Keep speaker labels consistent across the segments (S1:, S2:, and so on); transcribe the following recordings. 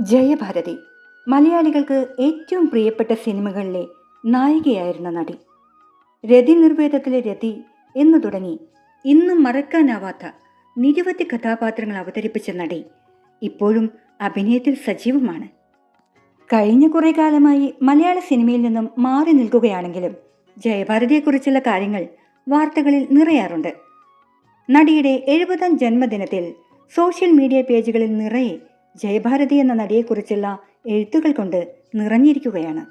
S1: ജയഭാരതി. മലയാളികൾക്ക് ഏറ്റവും പ്രിയപ്പെട്ട സിനിമകളിലെ നായികയായിരുന്ന നടി. രതി നിർവേദത്തിലെ രതി എന്നു തുടങ്ങി ഇന്നും മറക്കാനാവാത്ത നിരവധി കഥാപാത്രങ്ങൾ അവതരിപ്പിച്ച നടി ഇപ്പോഴും അഭിനയത്തിൽ സജീവമാണ്. കഴിഞ്ഞ കുറേ കാലമായി മലയാള സിനിമയിൽ നിന്നും മാറി നിൽക്കുകയാണെങ്കിലും ജയഭാരതിയെക്കുറിച്ചുള്ള കാര്യങ്ങൾ വാർത്തകളിൽ നിറയാറുണ്ട്. നടിയുടെ എഴുപതാം ജന്മദിനത്തിൽ സോഷ്യൽ മീഡിയ പേജുകളിൽ നിറയെ ജയഭാരതി എന്ന നടിയെക്കുറിച്ചുള്ള എഴുത്തുകൾ കൊണ്ട് നിറഞ്ഞിരിക്കുകയാണ്.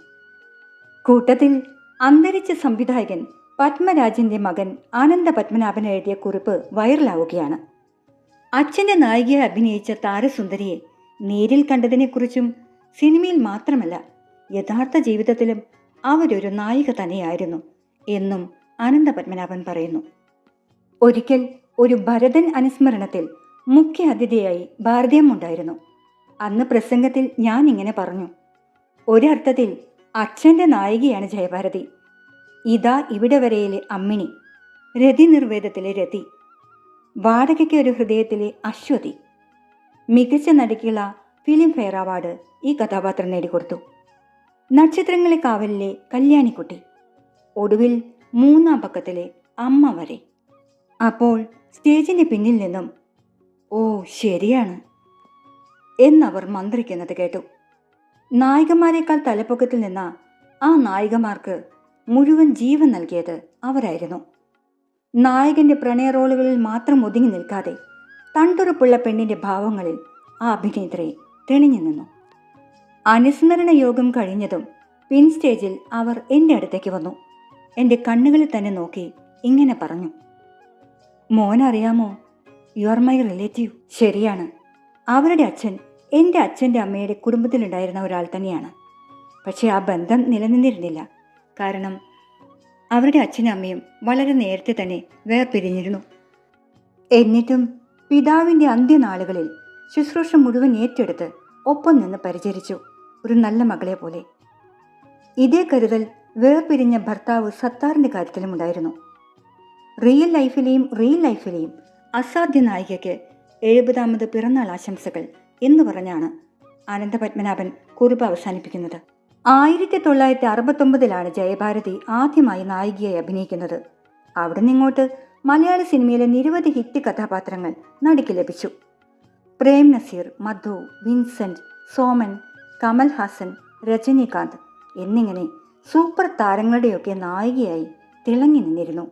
S1: കൂട്ടത്തിൽ അന്തരിച്ച സംവിധായകൻ പത്മരാജന്റെ മകൻ ആനന്ദ പത്മനാഭൻ എഴുതിയ കുറിപ്പ് വൈറലാവുകയാണ്. അച്ഛന്റെ നായികയെ അഭിനയിച്ച താരസുന്ദരിയെ നേരിൽ കണ്ടതിനെക്കുറിച്ചും സിനിമയിൽ മാത്രമല്ല യഥാർത്ഥ ജീവിതത്തിലും അവരൊരു നായിക തന്നെയായിരുന്നു എന്നും ആനന്ദ പത്മനാഭൻ പറയുന്നു. ഒരിക്കൽ ഒരു ഭരതൻ അനുസ്മരണത്തിൽ മുഖ്യ അതിഥിയായി ഭാരതീയം ഉണ്ടായിരുന്നു. അന്ന് പ്രസംഗത്തിൽ ഞാൻ ഇങ്ങനെ പറഞ്ഞു. ഒരർത്ഥത്തിൽ അച്ഛന്റെ നായികയാണ് ജയഭാരതി. ഇതാ ഇവിടെ വരെയിലെ അമ്മിണി. രതി നിർവേദത്തിലെ രതി. വാടകയ്ക്ക് ഒരു ഹൃദയത്തിലെ അശ്വതി. മികച്ച നടിക്കുള്ള ഫിലിം ഫെയർ അവാർഡ് ഈ കഥാപാത്രം നേടിക്കൊടുത്തു. നക്ഷത്രങ്ങളെ കാവലിലെ കല്യാണിക്കുട്ടി. ഒടുവിൽ മൂന്നാം പക്കത്തിലെ അമ്മ വരെ. അപ്പോൾ സ്റ്റേജിന് പിന്നിൽ നിന്നും ഓ ശരിയാണ്. എന്നവർ മന്ത്രിക്കുന്നത് കേട്ടു. നായികമാരെക്കാൾ തലപ്പൊക്കത്തിൽ നിന്ന ആ നായികമാർക്ക് മുഴുവൻ ജീവൻ നൽകിയത് അവരായിരുന്നു. നായകന്റെ പ്രണയ റോളുകളിൽ മാത്രം ഒതുങ്ങി നിൽക്കാതെ തണ്ടുറപ്പുള്ള പെണ്ണിന്റെ ഭാവങ്ങളിൽ ആ അഭിനേത്രി തെളിഞ്ഞു നിന്നു. അനുസ്മരണ യോഗം കഴിഞ്ഞതും പിൻ സ്റ്റേജിൽ അവർ എന്റെ അടുത്തേക്ക് വന്നു. എന്റെ കണ്ണുകളിൽ തന്നെ നോക്കി ഇങ്ങനെ പറഞ്ഞു. മോനറിയാമോ? You are my relative. ശരിയാണ്. അവരുടെ അച്ഛൻ എന്റെ അച്ഛന്റെ അമ്മയുടെ കുടുംബത്തിലുണ്ടായിരുന്ന ഒരാൾ തന്നെയാണ്. പക്ഷേ ആ ബന്ധം നിലനിന്നിരുന്നില്ല. കാരണം അവരുടെ അച്ഛനും അമ്മയും വളരെ നേരത്തെ തന്നെ വേർപിരിഞ്ഞിരുന്നു. എന്നിട്ടും പിതാവിന്റെ അന്ത്യനാളുകളിൽ ശുശ്രൂഷ മുഴുവൻ ഏറ്റെടുത്ത് ഒപ്പം നിന്ന് പരിചരിച്ചു ഒരു നല്ല മകളെ പോലെ. ഇതേ കരുതൽ വേർപിരിഞ്ഞ ഭർത്താവ് സത്താറിന്റെ കാര്യത്തിലും ഉണ്ടായിരുന്നു. റിയൽ ലൈഫിലെയും റിയൽ ലൈഫിലെയും അസാധ്യ നായികയ്ക്ക് എഴുപതാമത് പിറന്നാൾ ആശംസകൾ എന്ന് പറഞ്ഞാണ് ആനന്ദപത്മനാഭൻ കുറിപ്പ് അവസാനിപ്പിക്കുന്നത്. ആയിരത്തി തൊള്ളായിരത്തി അറുപത്തൊമ്പതിലാണ് ജയഭാരതി ആദ്യമായി നായികയായി അഭിനയിക്കുന്നത്. അവിടെ നിന്നിങ്ങോട്ട് മലയാള സിനിമയിലെ നിരവധി ഹിറ്റ് കഥാപാത്രങ്ങൾ നടിക്ക് ലഭിച്ചു. പ്രേം നസീർ മധു വിൻസെന്റ് സോമൻ കമൽ ഹാസൻ രജനീകാന്ത് എന്നിങ്ങനെ സൂപ്പർ താരങ്ങളുടെയൊക്കെ നായികയായി തിളങ്ങി നിന്നിരുന്നു.